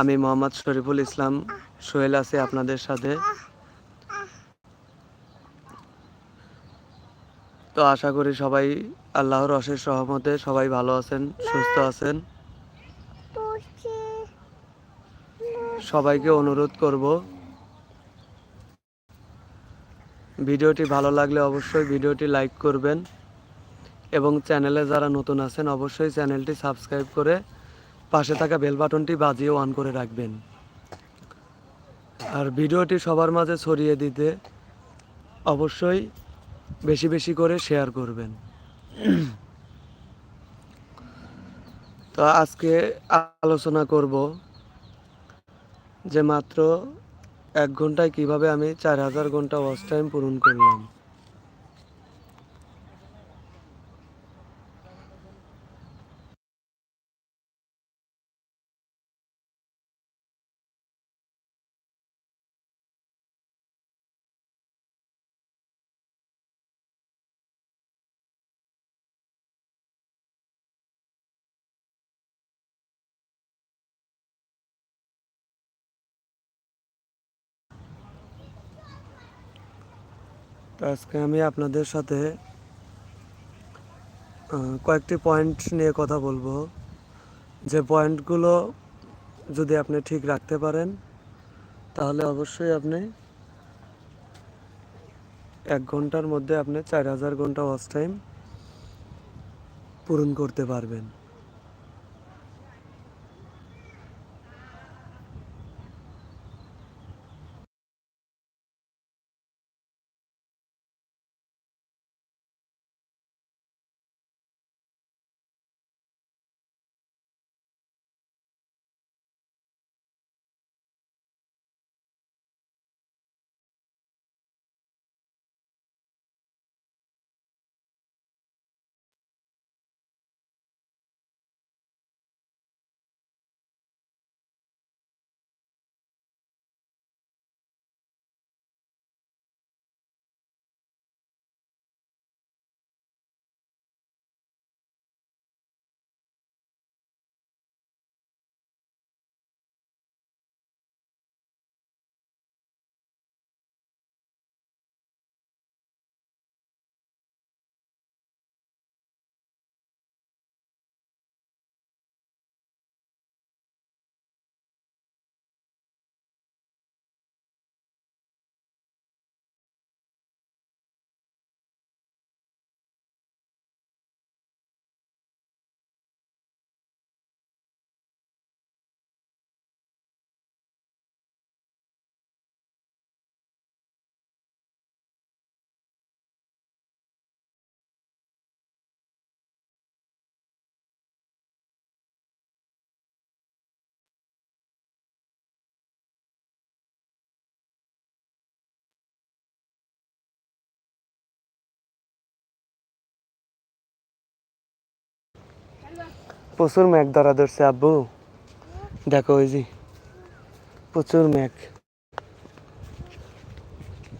আমি মোহাম্মদ শরীফুল ইসলাম, সোহেল আছি আপনাদের সাথে। তো আশা করি সবাই আল্লাহর অশেষ সহমতে সবাই ভালো আছেন, সুস্থ আছেন। সবাইকে অনুরোধ করব। ভিডিওটি ভালো লাগলে অবশ্যই ভিডিওটি লাইক করবেন এবং চ্যানেলে যারা নতুন আছেন অবশ্যই চ্যানেলটি সাবস্ক্রাইব করে পাশে থাকা বেল বাটনটি বাজিয়ে অন করে রাখবেন। আর ভিডিওটি সবার মাঝে ছড়িয়ে দিতে অবশ্যই বেশি বেশি করে শেয়ার করবেন। তো আজকে আলোচনা করব যে মাত্র এক ঘন্টায় কীভাবে আমি চার হাজার ঘণ্টা ওয়াচ টাইম পূরণ করলাম। তো আজকে আমি আপনাদের সাথে কয়েকটি পয়েন্ট নিয়ে কথা বলব। যে পয়েন্টগুলো যদি আপনি ঠিক রাখতে পারেন, তাহলে অবশ্যই আপনি এক ঘণ্টার মধ্যে আপনি চার হাজার ঘণ্টা ওয়াচ টাইম পূরণ করতে পারবেন। প্রচুর ম্যাক ধরা ধরছে, আব্বু। দেখো ওই যে, প্রচুর ম্যাক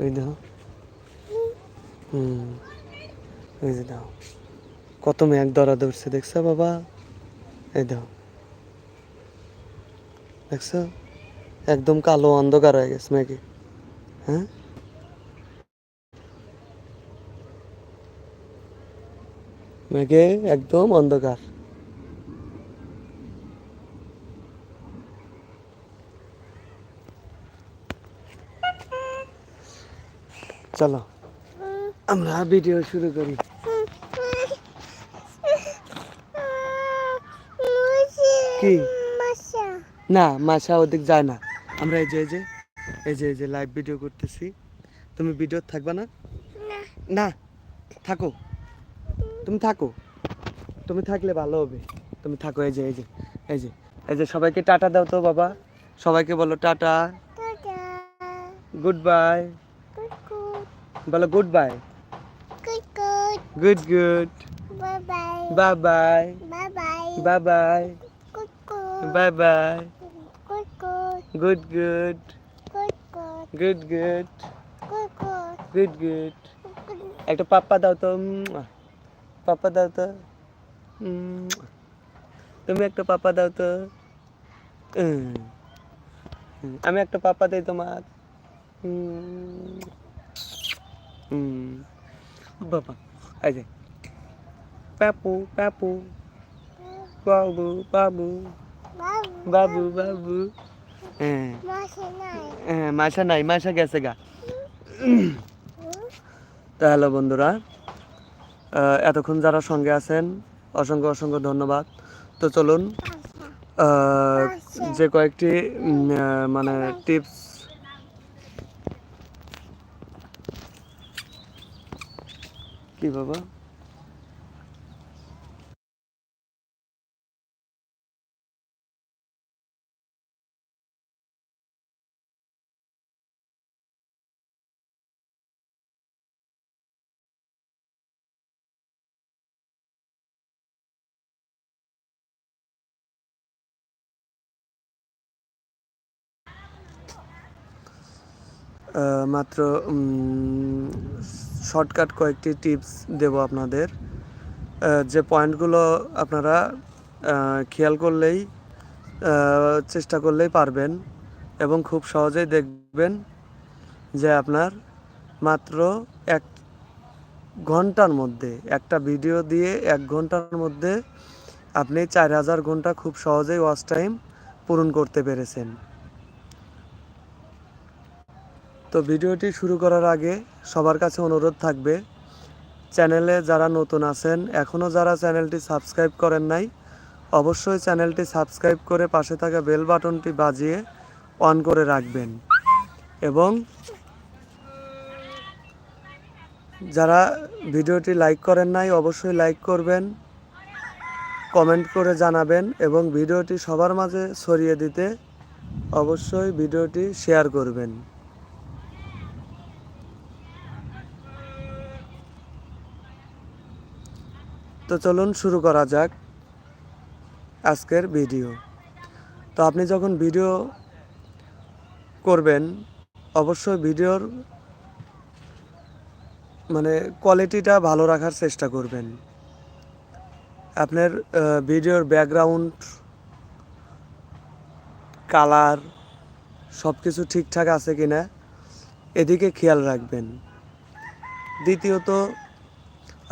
ওই দেখো। হুম ওই যে দাও কত ম্যাক ধরা ধরছে, দেখছ বাবা? এই দাও দেখছ? একদম কালো অন্ধকার হয়ে গেছে ম্যাগে হ্যাঁ? মেঘে একদম অন্ধকার। চলো। আমরা ভিডিও শুরু করি। কি? না মাসা ওদিক যায় না। আমরা এই যে এই যে এই যে এই যে লাইভ ভিডিও করতেছি। তুমি ভিডিও থাকবা না? না থাকো। তুমি থাকো। তুমি থাকলে ভালো হবে। তুমি থাকো এই যে এই যে এই যে এই যে সবাইকে টাটা দাও তো বাবা। সবাইকে বলো টাটা। গুড বাই বলো goodbye good goodbye bye bye bye bye bye good good good good good good একটা পাপ্পা দাও তো পাপ্পা দাও তো তুমি একটা পাপ্পা দাও তো আমি একটা পাপা দেই তোমার বাবা, এই যে। পাপু পাপু বাবু বাবু। বাবু বাবু। হ্যাঁ। হ্যাঁ মাসা নাই, মাসা গেছে গা। তা হ্যালো বন্ধুরা এতক্ষণ যারা সঙ্গে আছেন, অসংখ্য অসংখ্য ধন্যবাদ। তো চলুন যে কয়েকটি মানে টিপস কি বাবা? মাত্র শর্টকাট কয়েকটি টিপস দেব আপনাদের। যে পয়েন্টগুলো আপনারা খেয়াল করলেই চেষ্টা করলেই পারবেন এবং খুব সহজেই দেখবেন যে আপনার মাত্র এক ঘণ্টার মধ্যে, একটা ভিডিও দিয়ে এক ঘণ্টার মধ্যে আপনি চার হাজার ঘণ্টা খুব সহজেই ওয়াচ টাইম পূরণ করতে পেরেছেন। তো ভিডিওটি শুরু করার আগে সবার কাছে অনুরোধ থাকবে, চ্যানেলে যারা নতুন আছেন এখনও যারা চ্যানেলটি সাবস্ক্রাইব করেন নাই, অবশ্যই চ্যানেলটি সাবস্ক্রাইব করে পাশে থাকা বেল বাটনটি বাজিয়ে অন করে রাখবেন। এবং যারা ভিডিওটি লাইক করেন নাই, অবশ্যই লাইক করবেন, কমেন্ট করে জানাবেন এবং ভিডিওটি সবার মাঝে ছড়িয়ে দিতে অবশ্যই ভিডিওটি শেয়ার করবেন। তো চলুন শুরু করা যাক আজকের ভিডিও। তো আপনি যখন ভিডিও করবেন, অবশ্যই ভিডিওর মানে কোয়ালিটিটা ভালো রাখার চেষ্টা করবেন। আপনার ভিডিওর ব্যাকগ্রাউন্ড কালার সব কিছু ঠিকঠাক আছে কি না এদিকে খেয়াল রাখবেন। দ্বিতীয়ত,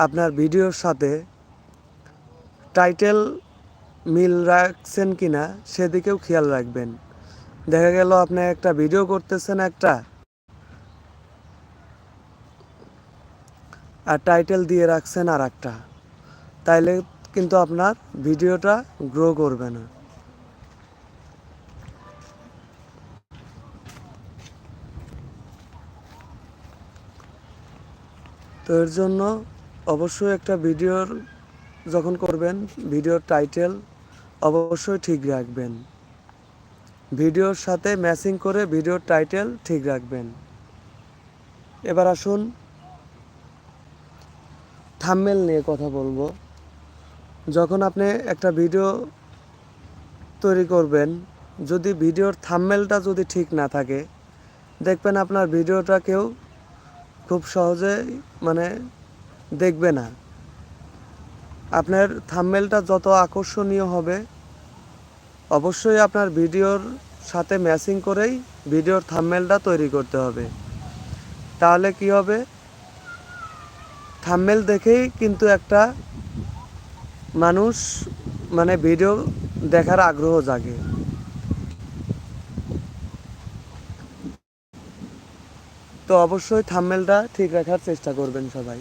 আপনার ভিডিওর সাথে টাইটেল মিল রাখছেন কি না সেদিকেও খেয়াল রাখবেন। দেখা গেল আপনি একটা ভিডিও করতেছেন একটা, আর টাইটেল দিয়ে রাখছেন আর একটা তাইলে কিন্তু আপনার ভিডিওটা গ্রো করবে না। তো এর জন্য অবশ্যই একটা ভিডিওর যখন করবেন, ভিডিওর টাইটেল অবশ্যই ঠিক রাখবেন। ভিডিওর সাথে ম্যাচিং করে ভিডিওর টাইটেল ঠিক রাখবেন। এবার আসুন, থাম্মেল নিয়ে কথা বলব। যখন আপনি একটা ভিডিও তৈরি করবেন, যদি ভিডিওর থাম্মেলটা যদি ঠিক না থাকে, দেখবেন আপনার ভিডিওটা কেউ খুব সহজে মানে দেখবে না। আপনার থাম্মেলটা যত আকর্ষণীয় হবে, অবশ্যই আপনার ভিডিওর সাথে ম্যাচিং করেই ভিডিওর থাম্মেলটা তৈরি করতে হবে। তাহলে কি হবে? থাম্মেল দেখেই কিন্তু একটা মানুষ মানে ভিডিও দেখার আগ্রহ জাগে। তো অবশ্যই থাম্মেলটা ঠিক রাখার চেষ্টা করবেন সবাই।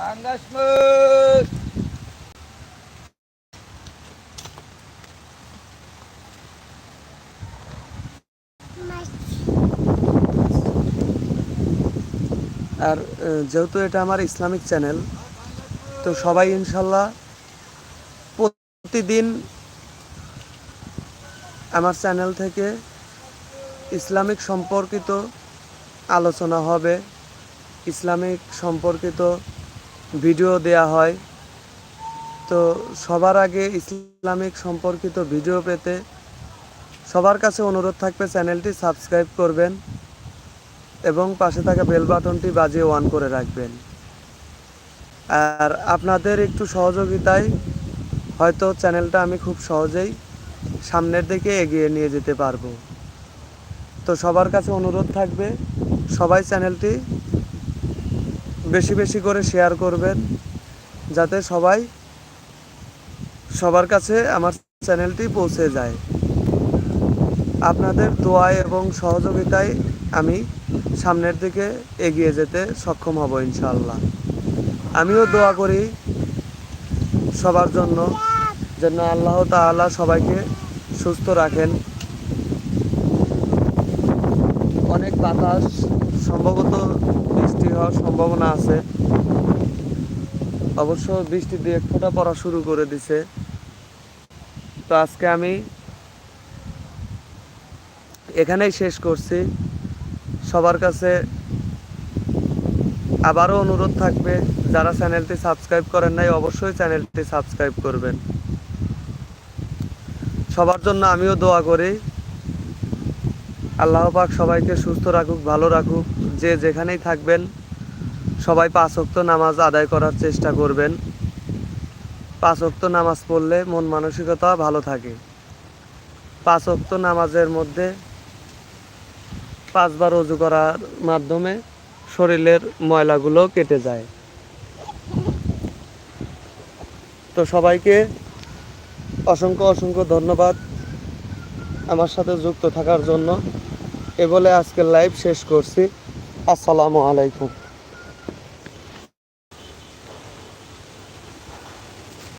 আর যেহেতু এটা আমার ইসলামিক চ্যানেল, তো সবাই ইনশাল্লাহ প্রতিদিন আমার চ্যানেল থেকে ইসলামিক সম্পর্কিত আলোচনা হবে, ইসলামিক সম্পর্কিত ভিডিও দেয়া হয়। তো সবার আগে ইসলামিক সম্পর্কিত ভিডিও পেতে সবার কাছে অনুরোধ থাকবে চ্যানেলটি সাবস্ক্রাইব করবেন এবং পাশে থাকা বেল বাটনটি বাজিয়ে অন করে রাখবেন। আর আপনাদের একটু সহযোগিতায় হয়তো চ্যানেলটা আমি খুব সহজেই সামনের দিকে এগিয়ে নিয়ে যেতে পারব। তো সবার কাছে অনুরোধ থাকবে সবাই চ্যানেলটি বেশি বেশি করে শেয়ার করবেন যাতে সবাই সবার কাছে আমার চ্যানেলটি পৌঁছে যায়। আপনাদের দোয়ায় এবং সহযোগিতায় আমি সামনের দিকে এগিয়ে যেতে সক্ষম হব ইনশাল্লাহ আমিও দোয়া করি সবার জন্য যেন আল্লাহ তাআলা সবাইকে সুস্থ রাখেন। অনেক বাতাস, সম্ভবত বৃষ্টি হওয়ার সম্ভাবনা আছে। অবশ্য বৃষ্টি দিয়ে ফোঁটা পড়া শুরু করে দিছে। তো আজকে আমি এখানেই শেষ করছি। সবার কাছে আবারও অনুরোধ থাকবে, যারা চ্যানেলটি সাবস্ক্রাইব করেন নাই, অবশ্যই চ্যানেলটি সাবস্ক্রাইব করবেন। সবার জন্য আমিও দোয়া করি। আল্লাহ পাক সবাইকে সুস্থ রাখুক, ভালো রাখুক। যে যেখানেই থাকবেন, সবাই পাঁচ ওয়াক্ত নামাজ আদায় করার চেষ্টা করবেন। পাঁচ ওয়াক্ত নামাজ পড়লে মন মানসিকতা ভালো থাকে। পাঁচ ওয়াক্ত নামাজের মধ্যে পাঁচবার অজু করার মাধ্যমে শরীরের ময়লাগুলো কেটে যায়। তো সবাইকে অসংখ্য অসংখ্য ধন্যবাদ আমার সাথে যুক্ত থাকার জন্য। এ বলে আজকের লাইভ শেষ করছি। আসসালামু আলাইকুম।